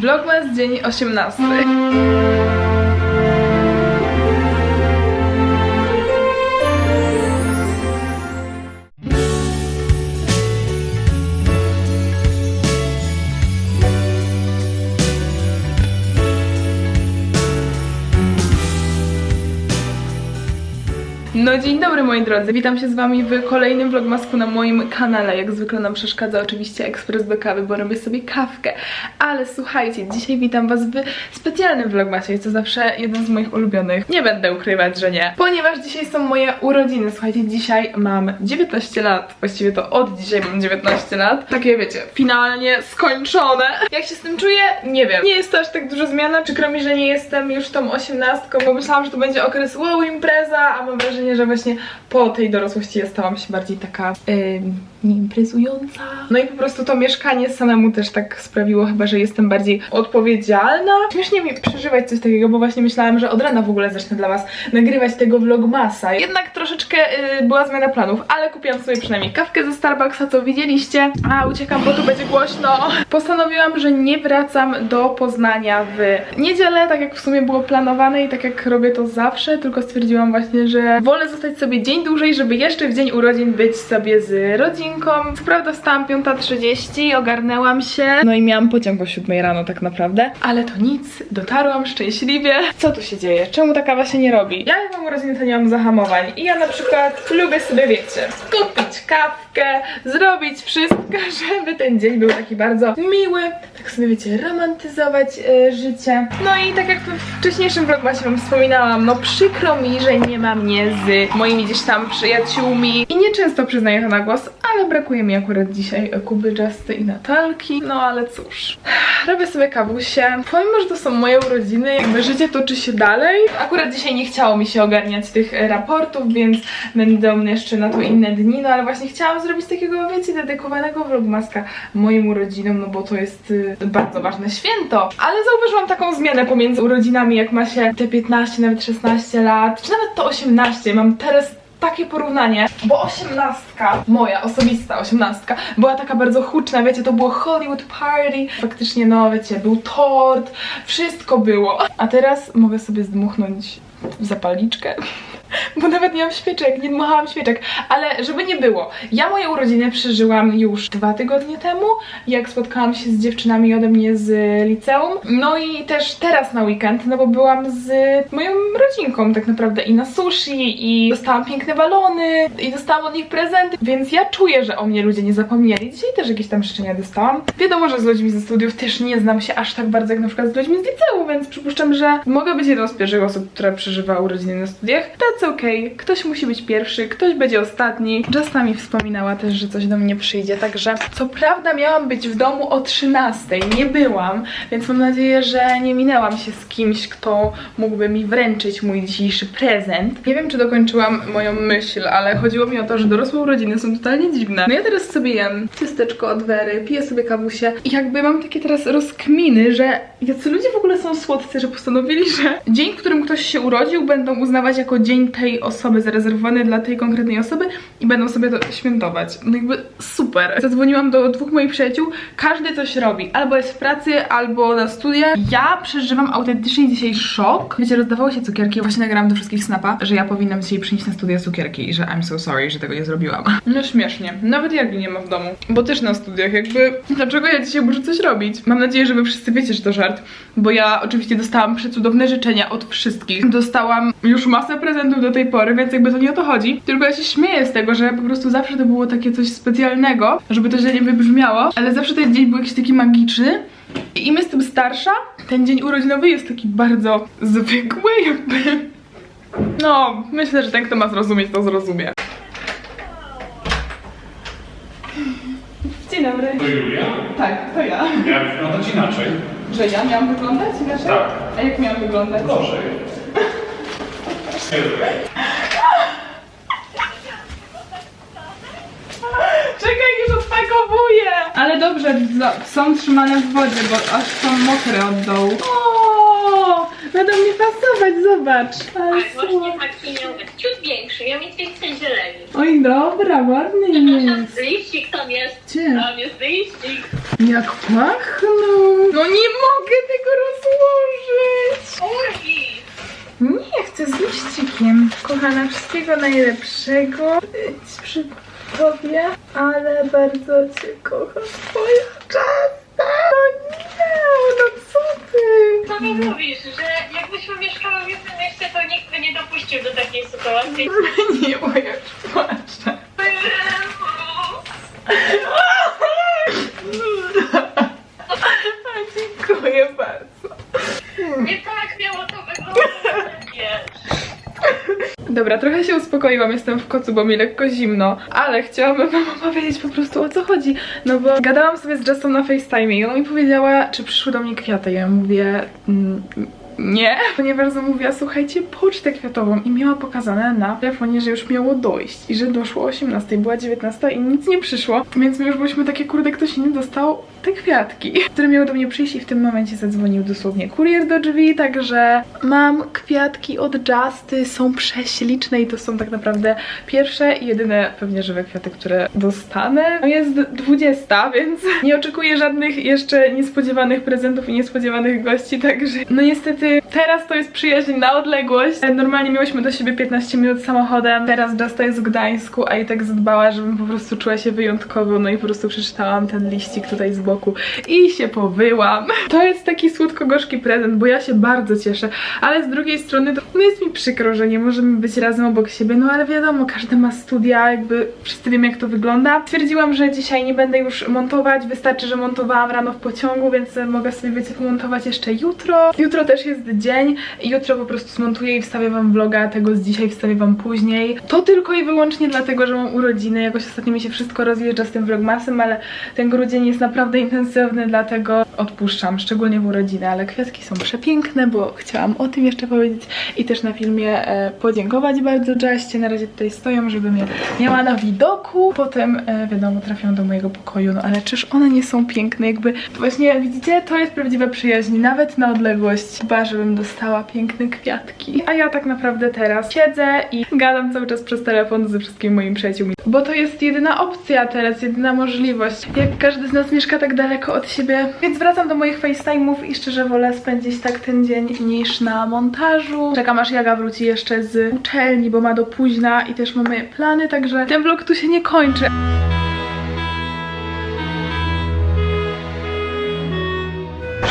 Vlogmas dzień 18. No dzień dobry moi drodzy, witam się z wami w kolejnym vlogmasku na moim kanale. Jak zwykle nam przeszkadza oczywiście ekspres do kawy, bo robię sobie kawkę. Ale słuchajcie, dzisiaj witam was w specjalnym vlogmasie, to zawsze jeden z moich ulubionych. Nie będę ukrywać, że nie. Ponieważ dzisiaj są moje urodziny. Słuchajcie, dzisiaj mam 19 lat. Właściwie to od dzisiaj mam 19 lat. Takie wiecie, finalnie skończone. Jak się z tym czuję? Nie wiem. Nie jest to aż tak duża zmiana. Przykro mi, że nie jestem już tą osiemnastką, bo myślałam, że to będzie okres wow impreza, a mam wrażenie, że właśnie po tej dorosłości ja stałam się bardziej taka ym, nieimprezująca. No i po prostu to mieszkanie samemu też tak sprawiło chyba, że jestem bardziej odpowiedzialna. Śmiesznie mi przeżywać coś takiego, bo właśnie myślałam, że od rana w ogóle zacznę dla was nagrywać tego vlogmasa. Jednak troszeczkę y, była zmiana planów, ale kupiłam sobie przynajmniej kawkę ze Starbucksa, co widzieliście. A, uciekam, bo tu będzie głośno. Postanowiłam, że nie wracam do Poznania w niedzielę, tak jak w sumie było planowane i tak jak robię to zawsze, tylko stwierdziłam właśnie, że wolę zostać sobie dzień dłużej, żeby jeszcze w dzień urodzin być sobie z rodzinką. Co prawda wstałam 5.30, ogarnęłam się, no i miałam pociąg o 7 rano tak naprawdę, ale to nic, dotarłam szczęśliwie. Co tu się dzieje? Czemu ta kawa się nie robi? Ja jak mam to nie mam zahamowań i ja na przykład lubię sobie, wiecie, kupić kawkę, zrobić wszystko, żeby ten dzień był taki bardzo miły, tak sobie, wiecie, romantyzować e, życie. No i tak jak we wcześniejszym vlogmasie wam wspominałam, no przykro mi, że nie ma mnie z moimi gdzieś tam przyjaciółmi i nieczęsto przyznaję to na głos, ale brakuje mi akurat dzisiaj Kuby, Justy i Natalki, no ale cóż. Robię sobie kawusie. Pomimo, że to są moje urodziny, jakby życie toczy się dalej. Akurat dzisiaj nie chciało mi się ogarniać tych raportów, więc będą jeszcze na to inne dni, no ale właśnie chciałam zrobić takiego, wiecie, dedykowanego vlogmaska moim urodzinom, no bo to jest y, bardzo ważne święto. Ale zauważyłam taką zmianę pomiędzy urodzinami, jak ma się te 15, nawet 16 lat, czy nawet to 18. Mam teraz takie porównanie, bo osiemnastka, moja osobista osiemnastka, była taka bardzo huczna, wiecie, to było Hollywood Party, faktycznie, no wiecie, był tort, wszystko było. A teraz mogę sobie zdmuchnąć zapalniczkę. Bo nawet nie mam świeczek, nie dmuchałam świeczek, ale żeby nie było, ja moje urodziny przeżyłam już dwa tygodnie temu, jak spotkałam się z dziewczynami ode mnie z liceum, no i też teraz na weekend, no bo byłam z moją rodzinką tak naprawdę i na sushi i dostałam piękne balony i dostałam od nich prezenty, więc ja czuję, że o mnie ludzie nie zapomnieli. Dzisiaj też jakieś tam życzenia dostałam. Wiadomo, że z ludźmi ze studiów też nie znam się aż tak bardzo jak na przykład z ludźmi z liceum, więc przypuszczam, że mogę być jedną z pierwszych osób, która przeżywa urodziny na studiach. That's okay. Ktoś musi być pierwszy, ktoś będzie ostatni. Justa mi wspominała też, że coś do mnie przyjdzie, także co prawda miałam być w domu o 13, nie byłam, więc mam nadzieję, że nie minęłam się z kimś, kto mógłby mi wręczyć mój dzisiejszy prezent. Nie wiem, czy dokończyłam moją myśl, ale chodziło mi o to, że dorosłe urodziny są totalnie dziwne. No ja teraz sobie jem ciasteczko od Wery, piję sobie kawusie i jakby mam takie teraz rozkminy, że jacy ludzie w ogóle są słodcy, że postanowili, że dzień, w którym ktoś się urodził, będą uznawać jako dzień tej osoby, zarezerwowany dla tej konkretnej osoby i będą sobie to świętować. No jakby super. Zadzwoniłam do dwóch moich przyjaciół, każdy coś robi. Albo jest w pracy, albo na studiach. Ja przeżywam autentycznie dzisiaj szok. Wiecie, rozdawało się cukierki. Właśnie nagrałam do wszystkich snapa, że ja powinnam dzisiaj przynieść na studia cukierki i że I'm so sorry, że tego nie zrobiłam. No śmiesznie. Nawet Jagi nie ma w domu. Bo też na studiach jakby... Dlaczego ja dzisiaj muszę coś robić? Mam nadzieję, że wy wszyscy wiecie, że to żart. Bo ja oczywiście dostałam przecudowne życzenia od wszystkich. Dostałam już masę prezentów do tej pory, więc jakby to nie o to chodzi. Tylko ja się śmieję z tego, że po prostu zawsze to było takie coś specjalnego, żeby to źle nie wybrzmiało, ale zawsze ten dzień był jakiś taki magiczny. I im jestem starsza, ten dzień urodzinowy jest taki bardzo zwykły, jakby. No, myślę, że ten, kto ma zrozumieć, to zrozumie. Dzień dobry. To Julia? Tak, to ja. Miała wyglądać inaczej. Że ja miałam wyglądać inaczej? Tak. A jak miałam wyglądać? Gorzej. Czekaj, już odpakowuję! Ale dobrze, za- są trzymane w wodzie, bo aż są mokre od dołu. O, Będą mi pasować, zobacz. Ale Tak, właśnie słodkie. taki miał być ciut większy, miał mieć więcej zieleni. Oj, dobra, ładny Przepraszam, jest. liścik tam jest. Gdzie? Tam jest liścik. Jak pachną. No nie mogę tego rozłożyć. Uri! Nie, chcę z liścikiem. Kochana, wszystkiego najlepszego Być przy tobie, ale bardzo cię kocham. Twoja czasta. No nie, no co ty? Co mi mówisz, że jakbyśmy mieszkały w jednym mieście, to nikt by nie dopuścił do takiej sytuacji. Ja już płaczę. Dziękuję bardzo. Nie tak miało to wyglądać. Wiesz. Dobra, trochę się uspokoiłam, jestem w kocu, bo mi lekko zimno, ale chciałabym wam opowiedzieć po prostu o co chodzi. No bo gadałam sobie z Justą na FaceTime i ona mi powiedziała, czy przyszły do mnie kwiaty. Ja mówię, mm, nie, ponieważ zamówiła, słuchajcie, pocztę kwiatową i miała pokazane na telefonie, że już miało dojść i że doszło o 18, była 19 i nic nie przyszło, więc my już byliśmy takie, kurde, ktoś inny dostał te kwiatki, które miały do mnie przyjść i w tym momencie zadzwonił dosłownie kurier do drzwi, także mam kwiatki od Justy, są prześliczne i to są tak naprawdę pierwsze i jedyne pewnie żywe kwiaty, które dostanę. No jest 20, więc nie oczekuję żadnych jeszcze niespodziewanych prezentów i niespodziewanych gości, także no niestety teraz to jest przyjaźń na odległość. Normalnie miałyśmy do siebie 15 minut samochodem, teraz Justa jest w Gdańsku, a i tak zadbała, żebym po prostu czuła się wyjątkowo, no i po prostu przeczytałam ten liścik tutaj z boku i się powyłam. To jest taki słodko-gorzki prezent, bo ja się bardzo cieszę, ale z drugiej strony to no jest mi przykro, że nie możemy być razem obok siebie, no ale wiadomo, każdy ma studia, jakby wszyscy wiemy jak to wygląda. Stwierdziłam, że dzisiaj nie będę już montować, wystarczy, że montowałam rano w pociągu, więc mogę sobie wiecie pomontować jeszcze jutro. Jutro też jest dzień i jutro po prostu zmontuję i wstawię wam vloga tego z dzisiaj, wstawię wam później. To tylko i wyłącznie dlatego, że mam urodziny, jakoś ostatnio mi się wszystko rozjeżdża z tym vlogmasem, ale ten grudzień jest naprawdę intensywny, dlatego odpuszczam, szczególnie w urodziny, ale kwiatki są przepiękne, bo chciałam o tym jeszcze powiedzieć i też na filmie e, podziękować bardzo Justie. Na razie tutaj stoją, żeby mnie miała na widoku. Potem, e, wiadomo, trafią do mojego pokoju, no ale czyż one nie są piękne? Jakby, właśnie widzicie, to jest prawdziwa przyjaźń, nawet na odległość. Chyba, żebym dostała piękne kwiatki. A ja tak naprawdę teraz siedzę i gadam cały czas przez telefon ze wszystkimi moimi przyjaciółmi. Bo to jest jedyna opcja teraz, jedyna możliwość. Jak każdy z nas mieszka tak daleko od siebie. Więc wracam do moich FaceTime'ów i szczerze wolę spędzić tak ten dzień niż na montażu. Czekam aż Jaga wróci jeszcze z uczelni, bo ma do późna i też mamy plany, także ten vlog tu się nie kończy.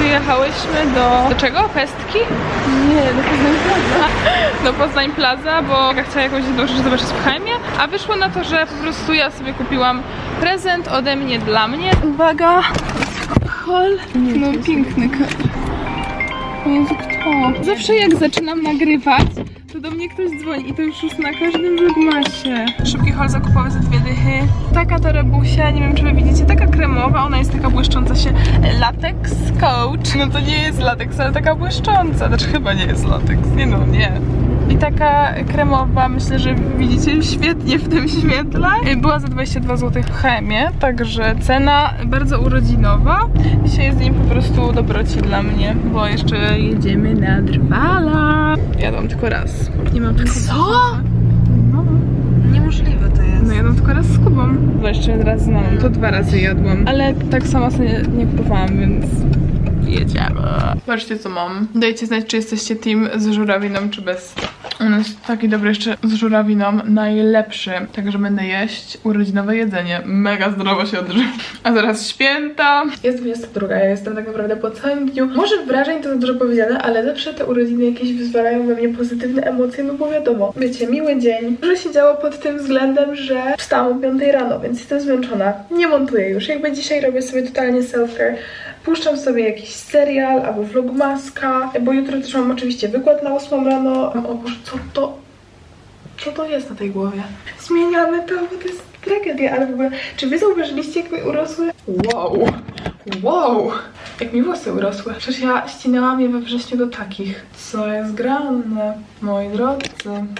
Przyjechałyśmy do... Do czego? Pestki? Nie, do Poznań Plaza. Do Poznań Plaza, bo ja chciała jakąś jedną rzecz zobaczyć w Heimie, a wyszło na to, że po prostu ja sobie kupiłam prezent ode mnie dla mnie. Uwaga! Hol. No piękny kolor. O Jezu, kto? Zawsze jak zaczynam nagrywać, to do mnie ktoś dzwoni i to już jest na każdym vlogmasie. Szybki hol zakupowy za dwie dychy. Taka torebusia, nie wiem czy wy widzicie, taka kremowa, ona jest taka błyszcząca się. Latex Coach. No to nie jest lateks, ale taka błyszcząca. Znaczy chyba nie jest lateks. Nie no, nie. I taka kremowa, myślę, że widzicie świetnie w tym świetle. Y, Była za 22 zł w chemie, także cena bardzo urodzinowa. Dzisiaj jest dzień po prostu dobroci dla mnie, bo jeszcze jedziemy na Drwala. Jadłam tylko raz. Nie mam tylko... Co? No. Niemożliwe to jest. No jadłam tylko raz z Kubą. Bo jeszcze raz z mamą, to dwa razy jadłam. Ale tak sama sobie nie kupowałam, więc jedziemy. Patrzcie co mam. Dajcie znać, czy jesteście team z żurawiną, czy bez. On jest taki dobry jeszcze z żurawiną, najlepszy. Także będę jeść urodzinowe jedzenie. Mega zdrowo się odżywiam. A zaraz święta. Jest 22, ja jestem tak naprawdę po całym dniu. Może wrażeń to za dużo powiedziane, ale zawsze te urodziny jakieś wyzwalają we mnie pozytywne emocje, no bo wiadomo, wiecie, miły dzień. Dużo się działo pod tym względem, że wstałam o 5 rano, więc jestem zmęczona. Nie montuję już. Jakby dzisiaj robię sobie totalnie self-care. Puszczam sobie jakiś serial albo vlogmaska, bo jutro też mam oczywiście wykład na 8 rano. O Boże, co to... Co to jest na tej głowie? Zmieniamy jest tragedia, ale w ogóle, czy wy zauważyliście, jak mi urosły? Wow, wow, jak mi włosy urosły. Przecież ja ścinałam je we wrześniu do takich. Co jest grane, moi drodzy?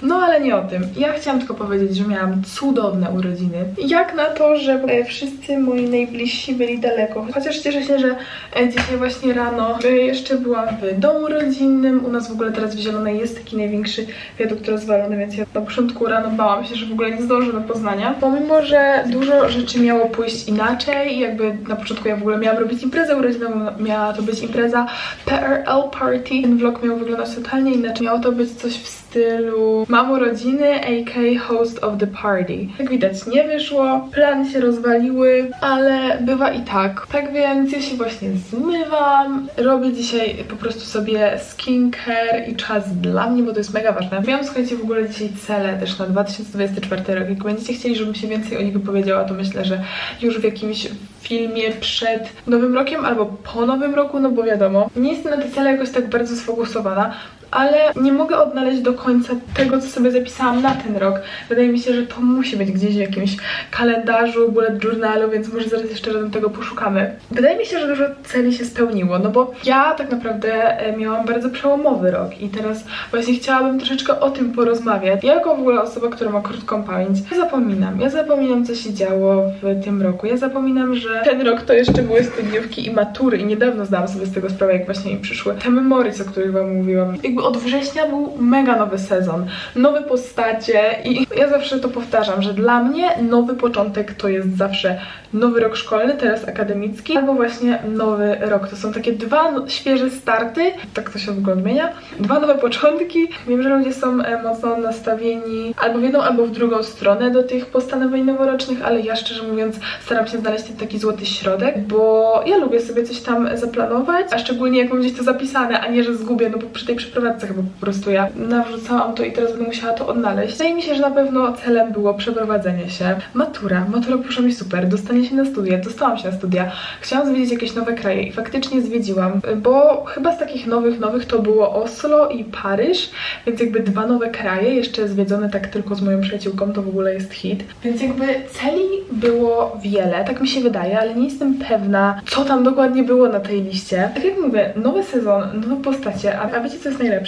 No ale nie o tym. Ja chciałam tylko powiedzieć, że miałam cudowne urodziny. Jak na to, że e, wszyscy moi najbliżsi byli daleko. Chociaż cieszę się, że e, dzisiaj właśnie rano e, jeszcze byłam w domu rodzinnym. U nas w ogóle teraz w Zielonej jest taki największy wiadukt rozwalony, więc ja na początku rano bałam się, że w ogóle nie zdążę do Poznania. Pomimo, że dużo rzeczy miało pójść inaczej, jakby na początku ja w ogóle miałam robić imprezę urodzinową, miała to być impreza PRL Party. Ten vlog miał wyglądać totalnie inaczej. Miało to być coś w stylu mam urodziny, AK host of the party. Jak widać nie wyszło, plany się rozwaliły, ale bywa i tak. Tak więc ja się właśnie zmywam, robię dzisiaj po prostu sobie skincare i czas dla mnie, bo to jest mega ważne. Miałam, słuchajcie, w ogóle dzisiaj cele też na 2024 rok. Jak będziecie chcieli, żebym się więcej o nich wypowiedziała, to myślę, że już w jakimś filmie przed Nowym Rokiem albo po Nowym Roku, no bo wiadomo, nie jestem na te cele jakoś tak bardzo sfokusowana, ale nie mogę odnaleźć do końca tego, co sobie zapisałam na ten rok. Wydaje mi się, że to musi być gdzieś w jakimś kalendarzu, bullet journalu, więc może zaraz jeszcze razem tego poszukamy. Wydaje mi się, że dużo celi się spełniło, no bo ja tak naprawdę e, miałam bardzo przełomowy rok i teraz właśnie chciałabym troszeczkę o tym porozmawiać. Ja jako w ogóle osoba, która ma krótką pamięć, ja zapominam. Ja zapominam, co się działo w tym roku. Ja zapominam, że ten rok to jeszcze były studniówki i matury i niedawno zdałam sobie z tego sprawę, jak właśnie mi przyszły te memories, o których wam mówiłam. Jakby od września był mega nowy sezon, nowe postacie i ja zawsze to powtarzam, że dla mnie nowy początek to jest zawsze nowy rok szkolny, teraz akademicki, albo właśnie nowy rok. To są takie dwa no- świeże starty, tak to się w ogóle odmienia, dwa nowe początki. Wiem, że ludzie są e, mocno nastawieni albo w jedną, albo w drugą stronę do tych postanowień noworocznych, ale ja szczerze mówiąc staram się znaleźć ten taki złoty środek, bo ja lubię sobie coś tam zaplanować, a szczególnie jak mam gdzieś to zapisane, a nie, że zgubię, no bo przy tej przeprowadzce chyba po prostu ja nawrzucałam to i teraz będę musiała to odnaleźć. Wydaje mi się, że na pewno celem było przeprowadzenie się. Matura. Matura poszła mi super. Dostanie się na studia. Dostałam się na studia. Chciałam zwiedzić jakieś nowe kraje i faktycznie zwiedziłam, bo chyba z takich nowych, nowych to było Oslo i Paryż, więc jakby dwa nowe kraje, jeszcze zwiedzone tak tylko z moją przyjaciółką, to w ogóle jest hit. Więc jakby celi było wiele, tak mi się wydaje, ale nie jestem pewna, co tam dokładnie było na tej liście. Tak jak mówię, nowy sezon, nowe postacie, a, a wiecie co jest najlepsze?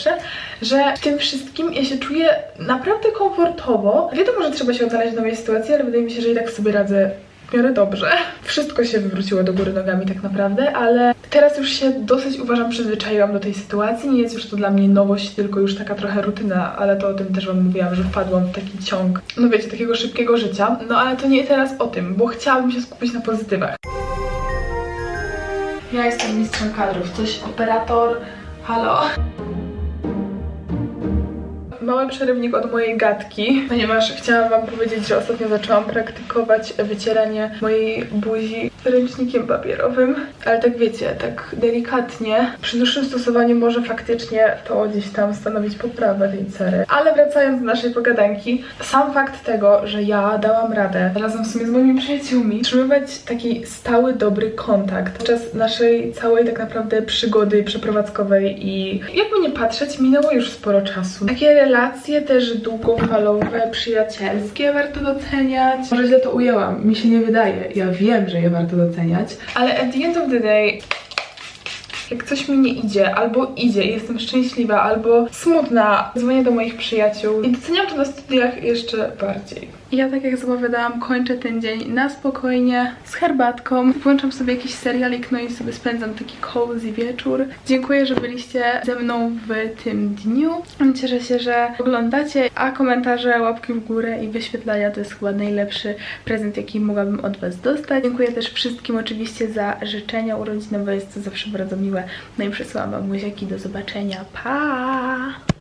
Że w tym wszystkim ja się czuję naprawdę komfortowo. Wiadomo, że trzeba się odnaleźć w nowej sytuacji, ale wydaje mi się, że i tak sobie radzę w miarę dobrze. Wszystko się wywróciło do góry nogami tak naprawdę, ale teraz już się dosyć uważam przyzwyczaiłam do tej sytuacji. Nie jest już to dla mnie nowość, tylko już taka trochę rutyna, ale to o tym też wam mówiłam, że wpadłam w taki ciąg, no wiecie, takiego szybkiego życia. No ale to nie teraz o tym, bo chciałabym się skupić na pozytywach. Ja jestem mistrzem kadrów. Coś operator. Halo? Mały przerywnik od mojej gadki, ponieważ chciałam wam powiedzieć, że ostatnio zaczęłam praktykować wycieranie mojej buzi ręcznikiem papierowym, ale tak wiecie, tak delikatnie. Przy dłuższym stosowaniu może faktycznie to gdzieś tam stanowić poprawę tej cery. Ale wracając do naszej pogadanki, sam fakt tego, że ja dałam radę razem w sumie z moimi przyjaciółmi utrzymywać taki stały, dobry kontakt podczas naszej całej tak naprawdę przygody przeprowadzkowej i jakby nie patrzeć, minęło już sporo czasu. Takie relacje też długofalowe, przyjacielskie warto doceniać. Może źle to ujęłam, mi się nie wydaje. Ja wiem, że je warto doceniać. Ale at the end of the day jak coś mi nie idzie, albo idzie i jestem szczęśliwa, albo smutna, dzwonię do moich przyjaciół i doceniam to na studiach jeszcze bardziej. Ja tak jak zapowiadałam, kończę ten dzień na spokojnie, z herbatką. Włączam sobie jakiś serialik, no i sobie spędzam taki cozy wieczór. Dziękuję, że byliście ze mną w tym dniu. Cieszę się, że oglądacie, a komentarze, łapki w górę i wyświetlania to jest chyba najlepszy prezent, jaki mogłabym od Was dostać. Dziękuję też wszystkim oczywiście za życzenia urodzinowe, jest to zawsze bardzo miłe. No i przesyłam Wam buziaki, do zobaczenia, pa!